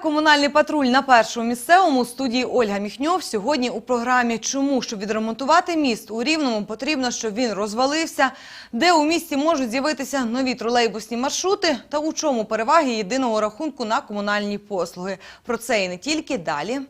комунальний патруль на першому місцевому студії Ольга Міхньов. Сьогодні у програмі Чому щоб відремонтувати міст у Рівному потрібно, щоб він розвалився, де у місті можуть з'явитися нові тролейбусні маршрути та у чому переваги єдиного рахунку на комунальні послуги. Про це і не тільки далі.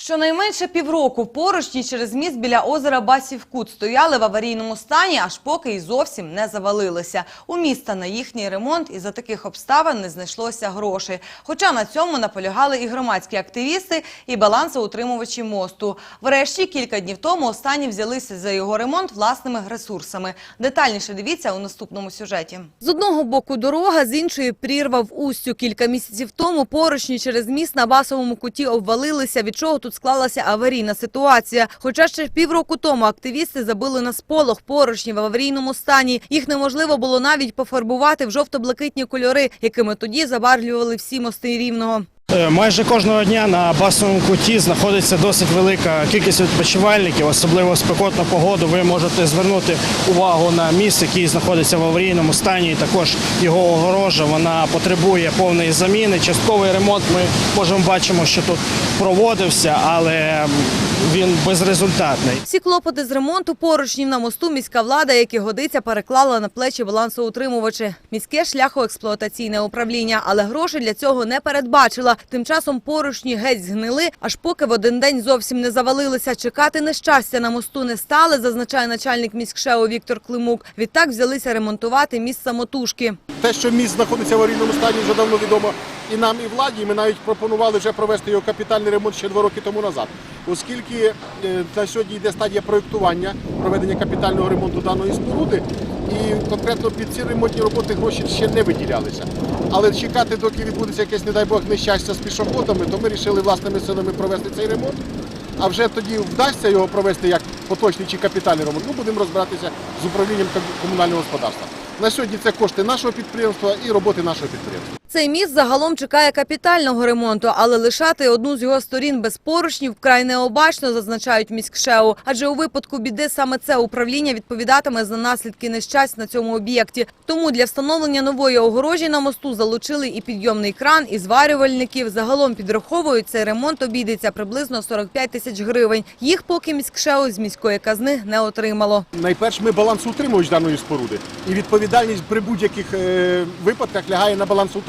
Щонайменше півроку поручні через міст біля озера Басів-Кут стояли в аварійному стані, аж поки й зовсім не завалилися. У міста на їхній ремонт із-за таких обставин не знайшлося грошей. Хоча на цьому наполягали і громадські активісти, і балансоутримувачі мосту. Врешті, кілька днів тому останні взялися за його ремонт власними ресурсами. Детальніше дивіться у наступному сюжеті. З одного боку дорога, з іншої прірва в устю. Кілька місяців тому поручні через міст на Басовому куті обвалилися, від чого тут склалася аварійна ситуація. Хоча ще півроку тому активісти забили на сполох поручні в аварійному стані. Їх неможливо було навіть пофарбувати в жовто-блакитні кольори, якими тоді забарвлювали всі мости Рівного. Е, Майже кожного дня на басовому куті знаходиться досить велика кількість відпочивальників, особливо спекотну погоду. Ви можете звернути увагу на міст, який знаходиться в аварійному стані. Також його огорожа вона потребує повної заміни. Частковий ремонт ми можемо бачимо, що тут проводився, але він безрезультатний. Всі клопоти з ремонту поручнів на мосту міська влада, як і годиться, переклала на плечі балансоутримувачі. Міське шляхоексплуатаційне управління, але грошей для цього не передбачила. Тим часом поручні геть згнили, аж поки в один день зовсім не завалилися. Чекати нещастя на мосту не стали, зазначає начальник міськшеу Віктор Климук. Відтак взялися ремонтувати міст самотужки. Те, що міст знаходиться в аварійному стані, вже давно відомо і нам, і владі. Ми навіть пропонували вже провести його капітальний ремонт ще два роки тому назад. Оскільки е, на сьогодні йде стадія проєктування проведення капітального ремонту даної споруди, і конкретно під ці ремонтні роботи гроші ще не виділялися. Але чекати, доки відбудеться якесь, не дай Бог, нещастя з пішоходами, то ми вирішили власними силами провести цей ремонт. А вже тоді вдасться його провести як поточний чи капітальний ремонт. Ми будемо розбиратися з управлінням комунального господарства. На сьогодні це кошти нашого підприємства і роботи нашого підприємства. Цей міст загалом чекає капітального ремонту, але лишати одну з його сторін без поручнів вкрай необачно, зазначають міськшеу. Адже у випадку біди саме це управління відповідатиме за наслідки нещасть на цьому об'єкті. Тому для встановлення нової огорожі на мосту залучили і підйомний кран, і зварювальників. Загалом підраховують, цей ремонт обійдеться приблизно 45 тисяч гривень. Їх поки міськшеу з міської казни не отримало. Найперше, ми балансоутримувач даної споруди, і відповідальність при будь-яких е, випадках лягає на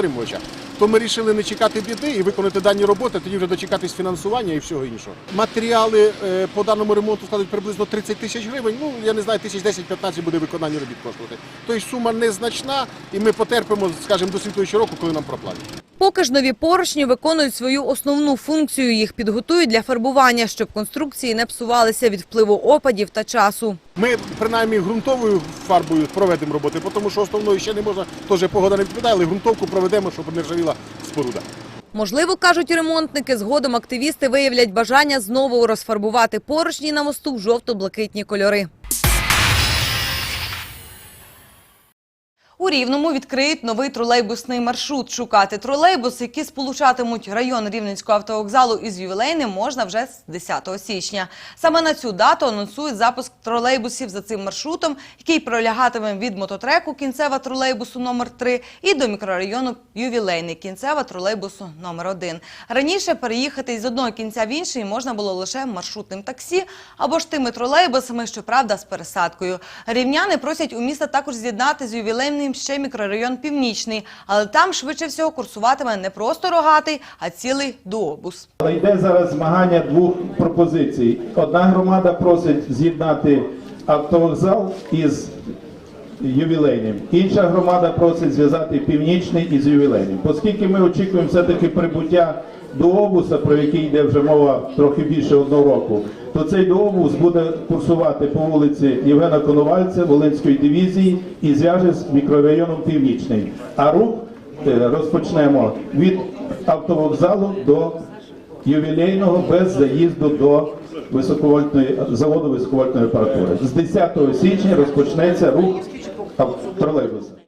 балансоутримувача. То ми вирішили не чекати біди і виконати дані роботи, тоді вже дочекатись фінансування і всього іншого. Матеріали е, по даному ремонту складуть приблизно 30 тисяч гривень. Ну я не знаю, тисяч 10-15 буде виконання робіт коштувати. Тобто сума незначна, і ми потерпимо, скажімо, до слідуючого року, коли нам проплатять. Поки ж нові поручні виконують свою основну функцію. Їх підготують для фарбування, щоб конструкції не псувалися від впливу опадів та часу. Ми принаймні ґрунтовою фарбою проведемо роботи, тому що основною ще не можна, теж погода не відповідає, але ґрунтовку проведемо, щоб не ржавіла споруда. Можливо, кажуть ремонтники, згодом активісти виявлять бажання знову розфарбувати поручні на мосту в жовто-блакитні кольори. У Рівному відкриють новий тролейбусний маршрут. Шукати тролейбус, які сполучатимуть район Рівненського автовокзалу із ювілейним, можна вже з 10 січня. Саме на цю дату анонсують запуск тролейбусів за цим маршрутом, який пролягатиме від мототреку кінцева тролейбусу номер 3 і до мікрорайону ювілейний кінцева тролейбусу номер 1 Раніше переїхати із одного кінця в інший можна було лише маршрутним таксі або ж тими тролейбусами, щоправда, з пересадкою. Рівняни просять у міста також з'єднати з ювілейним ще мікрорайон Північний, але там швидше всього курсуватиме не просто рогатий, а цілий дуобус. Але йде зараз змагання двох пропозицій. Одна громада просить з'єднати автовокзал із ювілейним. Інша громада просить зв'язати північний із ювілейним. Оскільки ми очікуємо все-таки прибуття до обуса, про який йде вже мова трохи більше одного року, то цей дообус буде курсувати по вулиці Євгена Коновальця, Волинської дивізії і зв'яже з мікрорайоном Північний. А рух е, розпочнемо від автовокзалу до ювілейного без заїзду до високовольтної заводу високовольтної апаратури. З 10 січня розпочнеться рух тролейбуса.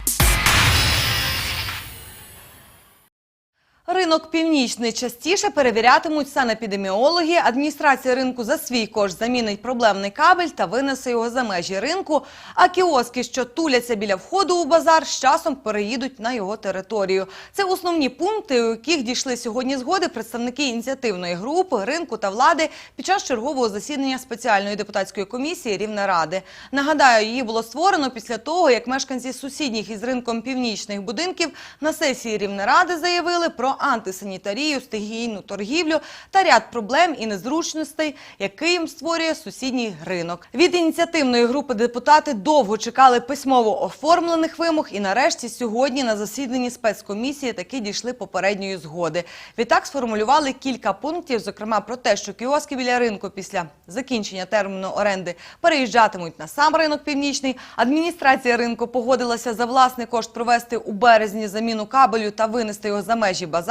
Ринок північний частіше перевірятимуть санепідеміологи. Адміністрація ринку за свій кошт замінить проблемний кабель та винесе його за межі ринку. А кіоски, що туляться біля входу у базар, з часом переїдуть на його територію. Це основні пункти, у яких дійшли сьогодні згоди представники ініціативної групи, ринку та влади під час чергового засідання спеціальної депутатської комісії Рівнеради. Нагадаю, її було створено після того, як мешканці сусідніх із ринком північних будинків на сесії Рівнеради заявили про антисанітарію, стихійну торгівлю та ряд проблем і незручностей, які їм створює сусідній ринок. Від ініціативної групи депутати довго чекали письмово оформлених вимог, і нарешті сьогодні на засіданні спецкомісії таки дійшли попередньої згоди. Відтак сформулювали кілька пунктів, зокрема про те, що кіоски біля ринку після закінчення терміну оренди переїжджатимуть на сам ринок північний. Адміністрація ринку погодилася за власний кошт провести у березні заміну кабелю та винести його за межі базару.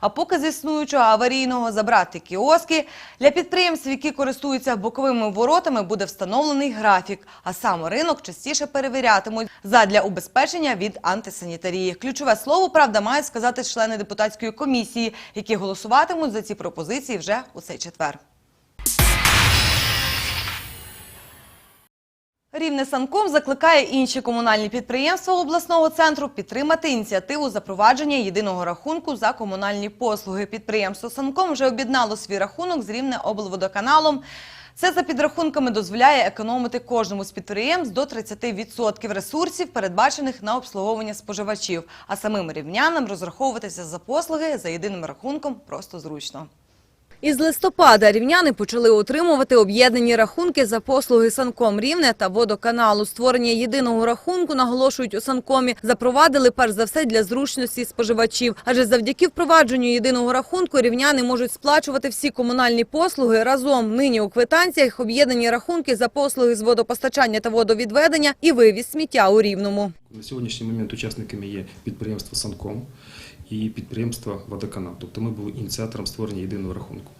А поки з існуючого аварійного забрати кіоски для підприємств, які користуються боковими воротами, буде встановлений графік. А сам ринок частіше перевірятимуть задля убезпечення від антисанітарії. Ключове слово правда мають сказати члени депутатської комісії, які голосуватимуть за ці пропозиції вже у цей четвер. Рівне Санком закликає інші комунальні підприємства обласного центру підтримати ініціативу запровадження єдиного рахунку за комунальні послуги. Підприємство Санком вже об'єднало свій рахунок з Рівне облводоканалом. Це за підрахунками дозволяє економити кожному з підприємств до 30% ресурсів, передбачених на обслуговування споживачів. А самим рівнянам розраховуватися за послуги за єдиним рахунком просто зручно. Із листопада рівняни почали отримувати об'єднані рахунки за послуги Санком Рівне та водоканалу. Створення єдиного рахунку, наголошують у Санкомі, запровадили перш за все для зручності споживачів. Адже завдяки впровадженню єдиного рахунку рівняни можуть сплачувати всі комунальні послуги разом. Нині у квитанціях об'єднані рахунки за послуги з водопостачання та водовідведення і вивіз сміття у Рівному. На сьогоднішній момент учасниками є підприємство Санком і підприємство Водоканал. Тобто ми були ініціатором створення єдиного рахунку.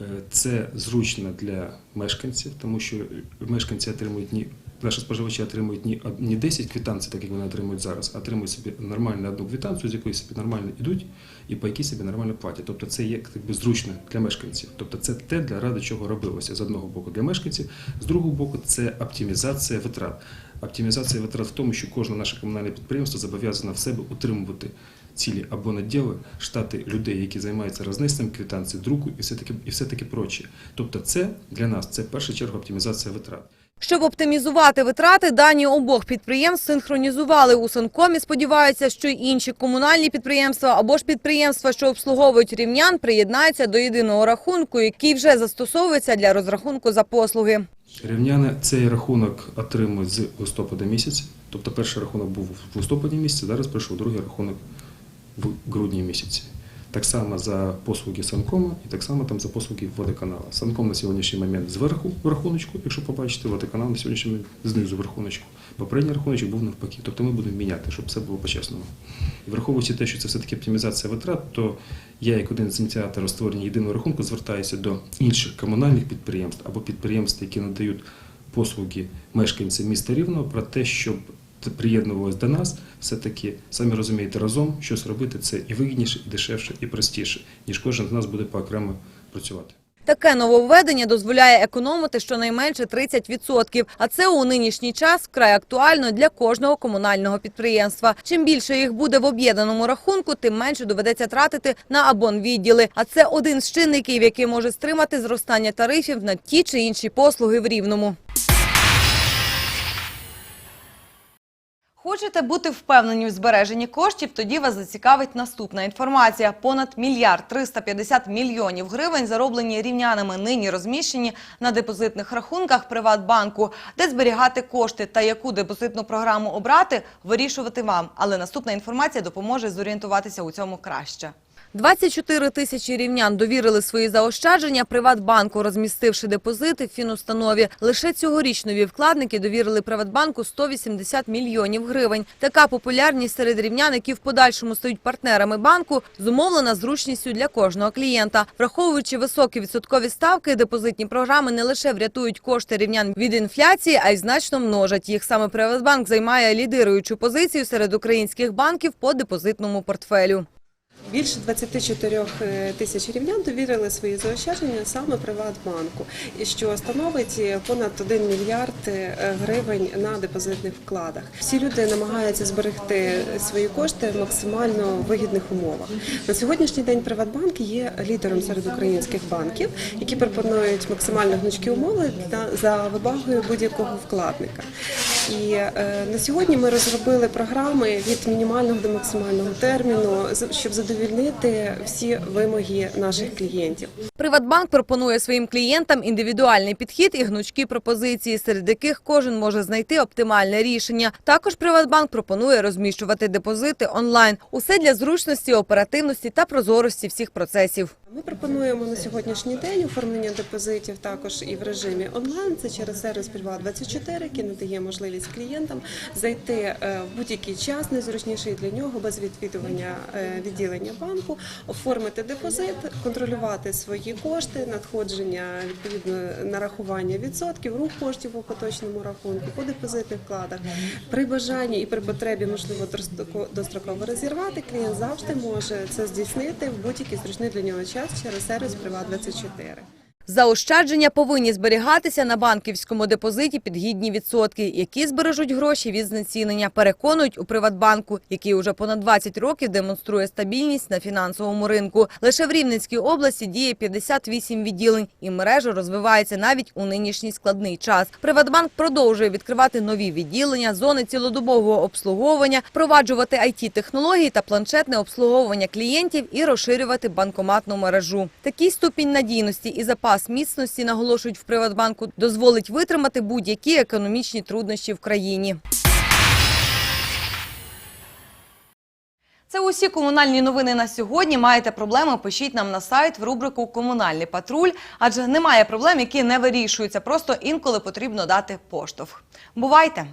Е, Це зручно для мешканців, тому що мешканці отримують ні наші споживачі отримують ні, ні 10 квитанцій, так як вони отримують зараз, а отримують собі нормальну одну квитанцію, з якої собі нормально йдуть і по якій собі нормально платять. Тобто це є якби, зручно для мешканців. Тобто це те, для ради чого робилося з одного боку для мешканців, з другого боку це оптимізація витрат. Оптимізація витрат в тому, що кожне наше комунальне підприємство зобов'язано в себе утримувати цілі або наділи, штати людей, які займаються рознесенням квитанцій, друку і все таки і все таки проче. Тобто, це для нас це в першу чергу оптимізація витрат. Щоб оптимізувати витрати, дані обох підприємств синхронізували у Санкомі. Сподіваються, що й інші комунальні підприємства або ж підприємства, що обслуговують рівнян, приєднаються до єдиного рахунку, який вже застосовується для розрахунку за послуги. Рівняни цей рахунок отримують з листопада місяця. Тобто перший рахунок був в листопаді місяці, зараз прийшов другий рахунок в грудні місяці. Так само за послуги Санкома і так само там за послуги водоканалу. Санком на сьогоднішній момент зверху в рахуночку, якщо побачите, водоканал на сьогоднішній момент знизу в рахуночку. Попередній рахуночок був навпаки. Тобто ми будемо міняти, щоб все було по-чесному. І враховуючи те, що це все-таки оптимізація витрат, то я, як один з ініціаторів створення єдиного рахунку, звертаюся до інших комунальних підприємств або підприємств, які надають послуги мешканцям міста Рівного, про те, щоб приєднувалось до нас, все-таки, самі розумієте, разом щось робити це і вигідніше, і дешевше, і простіше, ніж кожен з нас буде поокремо працювати. Таке нововведення дозволяє економити щонайменше 30%. А це у нинішній час вкрай актуально для кожного комунального підприємства. Чим більше їх буде в об'єднаному рахунку, тим менше доведеться тратити на абонвідділи. А це один з чинників, який може стримати зростання тарифів на ті чи інші послуги в Рівному. Хочете бути впевнені в збереженні коштів? Тоді вас зацікавить наступна інформація. Понад мільярд 350 мільйонів гривень зароблені рівнянами нині розміщені на депозитних рахунках Приватбанку. Де зберігати кошти та яку депозитну програму обрати, вирішувати вам. Але наступна інформація допоможе зорієнтуватися у цьому краще. 24 тисячі рівнян довірили свої заощадження Приватбанку, розмістивши депозити в фінустанові. Лише цьогоріч нові вкладники довірили Приватбанку 180 мільйонів гривень. Така популярність серед рівнян, які в подальшому стають партнерами банку, зумовлена зручністю для кожного клієнта. Враховуючи високі відсоткові ставки, депозитні програми не лише врятують кошти рівнян від інфляції, а й значно множать їх. Саме Приватбанк займає лідируючу позицію серед українських банків по депозитному портфелю. Більше 24 тисяч рівнян довірили свої заощадження саме Приватбанку, і що становить понад 1 мільярд е, гривень на депозитних вкладах. Всі люди намагаються зберегти свої кошти в максимально вигідних умовах. На сьогоднішній день Приватбанк є лідером серед українських банків, які пропонують максимально гнучкі умови за вибагою будь-якого вкладника. І е, на сьогодні ми розробили програми від мінімального до максимального терміну, щоб задовільнити всі вимоги наших клієнтів. Приватбанк пропонує своїм клієнтам індивідуальний підхід і гнучкі пропозиції, серед яких кожен може знайти оптимальне рішення. Також Приватбанк пропонує розміщувати депозити онлайн. Усе для зручності, оперативності та прозорості всіх процесів. Ми пропонуємо на сьогоднішній день оформлення депозитів також і в режимі онлайн. Це через сервіс Приват24, який надає можливість клієнтам зайти е, в будь-який час, найзручніший для нього, без відвідування е, відділення банку, оформити депозит, контролювати свої кошти, надходження відповідно нарахування відсотків, рух коштів у поточному рахунку, по депозитних вкладах. При бажанні і при потребі можливо достроко- достроково розірвати. Клієнт завжди може це здійснити в будь-який зручний для нього час через сервіс Приват24. Заощадження повинні зберігатися на банківському депозиті під гідні відсотки, які збережуть гроші від знецінення, переконують у Приватбанку, який уже понад 20 років демонструє стабільність на фінансовому ринку. Лише в Рівненській області діє 58 відділень, і мережа розвивається навіть у нинішній складний час. Приватбанк продовжує відкривати нові відділення, зони цілодобового обслуговування, впроваджувати IT-технології та планшетне обслуговування клієнтів і розширювати банкоматну мережу. Такий ступінь надійності і запас міцності, наголошують в Приватбанку, дозволить витримати будь-які економічні труднощі в країні. Це усі комунальні новини на сьогодні. Маєте проблеми? Пишіть нам на сайт в рубрику Комунальний патруль, адже немає проблем, які не вирішуються. Просто інколи потрібно дати поштовх. Бувайте!